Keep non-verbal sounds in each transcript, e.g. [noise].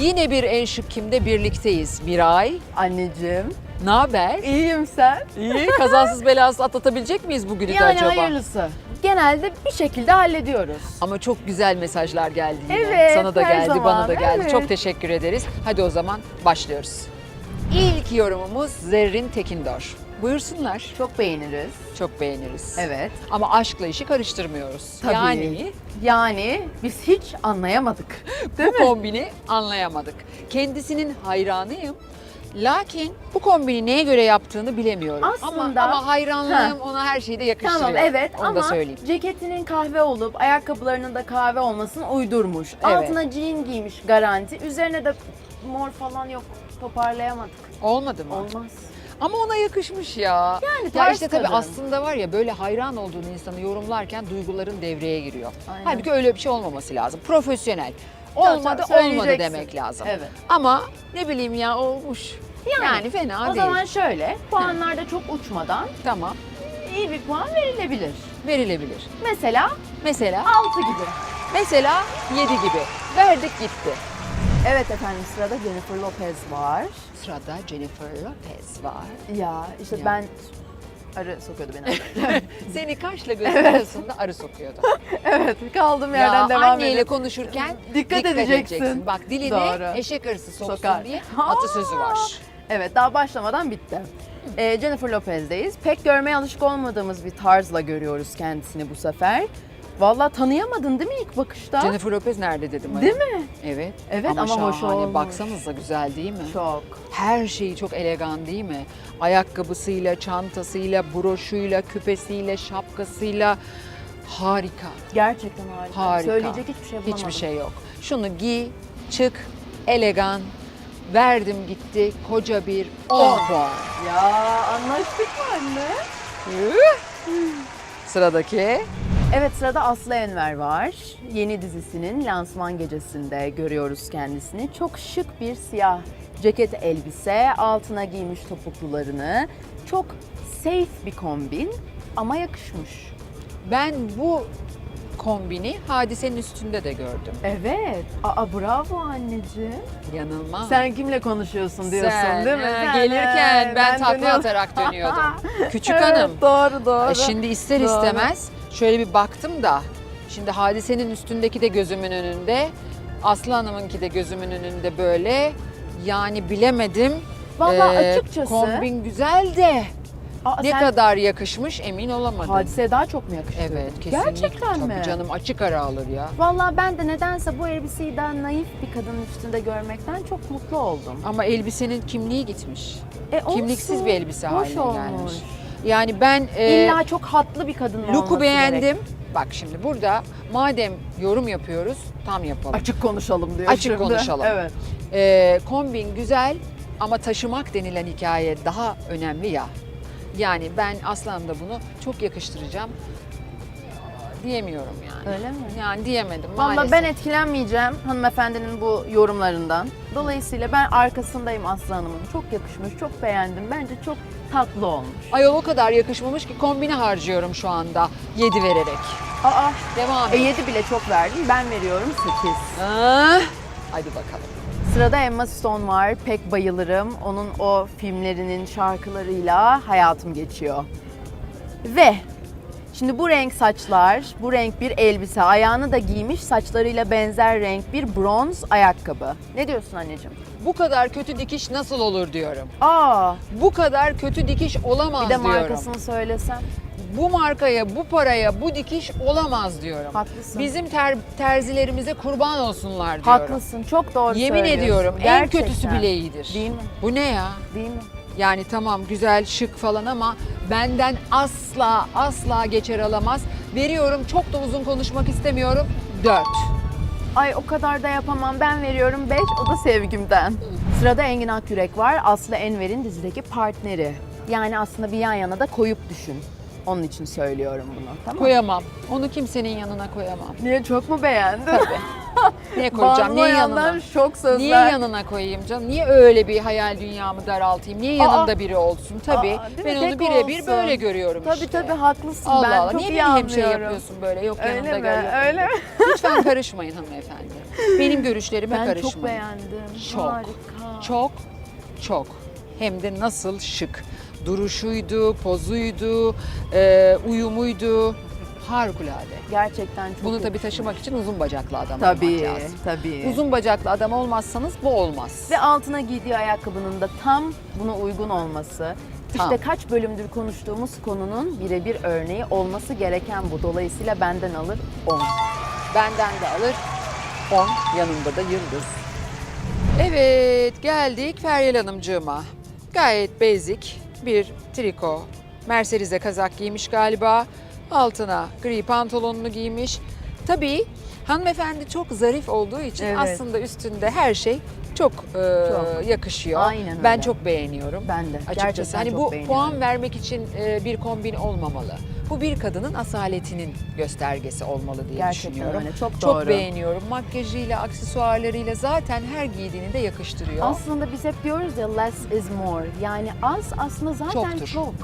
Yine bir En Şık Kim'de birlikteyiz. Miray, Anneciğim. ne haber? İyiyim sen. İyi. Kazasız belasız atlatabilecek miyiz bugünü de Yani acaba? hayırlısı. Genelde bir şekilde hallediyoruz. Ama çok güzel mesajlar geldi yine. Evet, Sana da her geldi, zaman, bana da geldi. evet. Çok teşekkür ederiz. Hadi o zaman başlıyoruz. İlk yorumumuz Zerrin Tekindor. Buyursunlar. Çok beğeniriz. Çok beğeniriz. Evet. Ama aşkla işi karıştırmıyoruz. Tabii. Yani Yani biz hiç anlayamadık. [laughs] Değil bu mi? kombini anlayamadık. Kendisinin hayranıyım. Lakin bu kombini neye göre yaptığını bilemiyorum. Aslında- ama, ama hayranlığım ona her şeyde yakıştırıyor. Tamam evet Onu ama da söyleyeyim. ceketinin kahve olup ayakkabılarının da kahve olmasını uydurmuş. Evet. Altına jean giymiş garanti. Üzerine de mor falan yok. Toparlayamadık. Olmadı mı? Olmaz. Ama ona yakışmış ya. Yani Ya işte tabii aslında var ya böyle hayran olduğun insanı yorumlarken duyguların devreye giriyor. Aynen. Halbuki öyle bir şey olmaması lazım. Profesyonel. Tabii, Olmadı olmadı söyleyeceksin. demek lazım. Evet. Ama ne bileyim ya olmuş. Yani, Yani, fena O değil. zaman şöyle puanlarda çok uçmadan Tamam iyi bir puan verilebilir. verilebilir. Mesela Mesela 6 gibi. mesela 7 gibi. Verdik gitti. Evet efendim sırada Jennifer Lopez var. Sırada Jennifer Lopez var. Ya işte Ya. ben arı sokuyordu beni. [laughs] Seni kaşla göz arasında arı sokuyordu. [laughs] evet kaldığım yerden ya devam anneyle edelim. konuşurken Dikkat edeceksin. Bak diline Doğru. eşek arısı soksun Sokar. diye [laughs] atasözü var. Evet daha başlamadan bitti. Ee, Jennifer Lopez'deyiz. Pek görmeye alışık olmadığımız bir tarzla görüyoruz kendisini bu sefer. Vallahi tanıyamadın değil mi ilk bakışta? Jennifer Lopez nerede dedim hani? Değil mi? Evet. Evet ama hoş şahane. olmuş. Baksanıza güzel değil mi? Çok. Her şeyi çok elegan değil mi? Ayakkabısıyla, çantasıyla, broşuyla, küpesiyle, şapkasıyla harika. Gerçekten harika. Harika. Söyleyecek hiçbir şey bulamadım. Hiçbir şey yok. Şunu giy, çık, elegan. Verdim gitti koca bir 10 On. puan. Ya anlaştık mı anne? Sıradaki Evet sırada Aslı Enver var. Yeni dizisinin lansman gecesinde görüyoruz kendisini. Çok şık bir siyah ceket elbise, altına giymiş topuklularını. Çok safe bir kombin ama yakışmış. ben bu kombini hadisenin üstünde de gördüm. Evet. Aa bravo anneciğim. Yanılmaz. Sen kimle konuşuyorsun diyorsun Sen, değil mi? ha, Sen, gelirken ha, ben, takla dönüyorum. atarak dönüyordum. [laughs] Küçük Evet, hanım. Doğru doğru. E şimdi ister Doğru. istemez şöyle bir baktım da şimdi hadisenin üstündeki de gözümün önünde. Aslı Hanım'ınki de gözümün önünde böyle. Yani bilemedim. Vallahi Ee, açıkçası. Kombin güzel de Aa, ne sen kadar yakışmış emin olamadım. Hadiseye daha çok mu yakıştı? Evet kesinlikle. Gerçekten Tabii mi? canım açık ara alır ya. Vallahi ben de nedense bu elbiseyi daha naif bir kadının üstünde görmekten çok mutlu oldum. Ama elbisenin kimliği gitmiş. E, olsun. Kimliksiz bir elbise Hoş haline olmuş. gelmiş. Yani ben e, İlla çok hatlı bir kadın olması look'u beğendim. gerek. Bak şimdi burada madem yorum yapıyoruz tam yapalım. Açık konuşalım diyor Açık şimdi. konuşalım. [laughs] Evet. Ee, kombin güzel ama taşımak denilen hikaye daha önemli ya. Yani ben Aslan'da bunu çok yakıştıracağım diyemiyorum yani. Öyle mi? Yani diyemedim Vallahi maalesef. ben etkilenmeyeceğim hanımefendinin bu yorumlarından. Dolayısıyla ben arkasındayım Aslı Hanım'ın. Çok yakışmış, çok beğendim. Bence çok tatlı olmuş. Ayol o kadar yakışmamış ki kombini harcıyorum şu anda 7 vererek. Aa, Devam e et. 7 bile çok verdim. Ben veriyorum 8. Ah, Hadi bakalım. Sırada Emma Stone var. Pek bayılırım. Onun o filmlerinin şarkılarıyla hayatım geçiyor. Ve şimdi bu renk saçlar, bu renk bir elbise, ayağını da giymiş, saçlarıyla benzer renk bir bronz ayakkabı. Ne diyorsun anneciğim? Bu kadar kötü dikiş nasıl olur diyorum. Aa, Bu kadar kötü dikiş olamaz bir de diyorum. markasını söylesen. Bu markaya, bu paraya, bu dikiş olamaz diyorum. Haklısın. Bizim ter- terzilerimize kurban olsunlar diyorum. Haklısın. Çok doğru Yemin söylüyorsun. ediyorum en Gerçekten. kötüsü bile iyidir. Değil mi? Bu ne ya? Değil mi? Yani tamam güzel, şık falan ama benden asla asla geçer alamaz. Veriyorum çok da uzun konuşmak istemiyorum. 4. Ay o kadar da yapamam. Ben veriyorum 5. O da sevgimden. Sırada Engin Akyürek var. Aslı Enver'in dizideki partneri. Yani aslında bir yan yana da koyup düşün. Onun için söylüyorum bunu. Tamam mı? Koyamam. Onu kimsenin yanına koyamam. Niye çok mu beğendin? Tabii. [laughs] [laughs] Niye koyacağım? Niye yanına? şok sözler. Niye yanına koyayım canım? Niye öyle bir hayal dünyamı daraltayım? Niye yanımda Aa. biri olsun? Tabii. Aa, değil mi? ben onu Tek birebir olsun. böyle görüyorum Tabii işte. tabii haklısın. Allah ben Allah. çok Niye iyi benim şey anlıyorum. yapıyorsun böyle? Yok Öyle yanımda mi? Öyle mi? Lütfen karışmayın hanımefendi. Benim görüşlerime Ben karışmayın. çok beğendim. Çok. Harika. Çok çok hem de nasıl şık. Duruşuydu, pozuydu, e, uyumuydu. Harikulade. Gerçekten çok Bunu tabii taşımak için uzun bacaklı adam Tabii, olmak lazım. tabii. Uzun bacaklı adam olmazsanız bu olmaz. Ve altına giydiği ayakkabının da tam buna uygun olması. Tam. İşte kaç bölümdür konuştuğumuz konunun birebir örneği olması gereken bu. Dolayısıyla benden alır 10. Benden de alır 10, yanında da yıldız. Evet, geldik Feryal Hanımcığıma. Gayet basic bir triko. Mercedes'e kazak giymiş galiba. Altına gri pantolonunu giymiş. Tabii hanımefendi çok zarif olduğu için Evet. aslında üstünde her şey çok, e, Çok. yakışıyor. Aynen Ben öyle. çok beğeniyorum. Ben de. Açıkçası Gerçekten hani çok bu beğeniyorum. puan vermek için e, bir kombin olmamalı. Bu bir kadının asaletinin göstergesi olmalı diye Gerçekten düşünüyorum. öyle, çok Çok doğru. beğeniyorum. Makyajıyla, aksesuarlarıyla zaten her giydiğini de yakıştırıyor. Aslında biz hep diyoruz ya less is more. Yani az aslında zaten Çoktur. çok.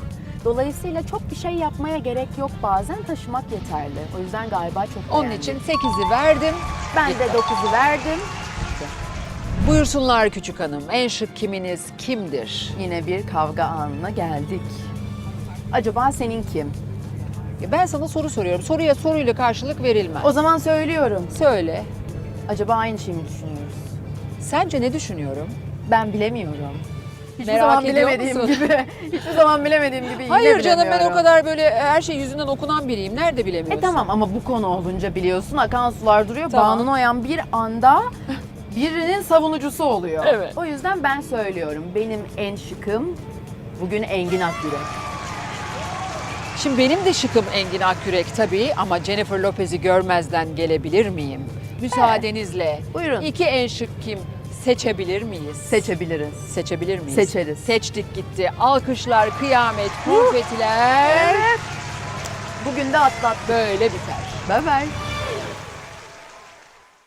Dolayısıyla çok bir şey yapmaya gerek yok. Bazen taşımak yeterli. O yüzden galiba çok Onun beğendim. için 8'i verdim. ben de 9'u verdim. Buyursunlar küçük hanım. En şık kiminiz kimdir? Yine bir kavga anına geldik. Acaba senin kim? Ya Ben sana soru soruyorum. Soruya soruyla karşılık verilmez. O zaman söylüyorum. Söyle. Acaba aynı şeyi mi düşünüyoruz? Sence ne düşünüyorum? Ben bilemiyorum. Hiçbir Merak zaman ediyor bilemediğim musun? gibi. [laughs] Hiçbir zaman bilemediğim gibi yine Hayır canım ben o bilemiyorum. kadar böyle her şey yüzünden okunan biriyim. Nerede bilemiyorsun? E tamam ama bu konu olunca biliyorsun akan sular duruyor. Tamam. Banu Noyan bir anda birinin savunucusu oluyor. Evet. O yüzden ben söylüyorum. Benim en şıkım bugün Engin Akgürek. Şimdi benim de şıkım Engin Akyürek tabii ama Jennifer Lopez'i görmezden gelebilir miyim? Müsaadenizle. Buyurun. İki en şık kim? Seçebilir miyiz? Seçebiliriz. Seçebilir miyiz? Seçeriz. Seçtik gitti. Alkışlar, kıyamet, konfetiler Bugün de atlattık. böyle biter. Bye bye.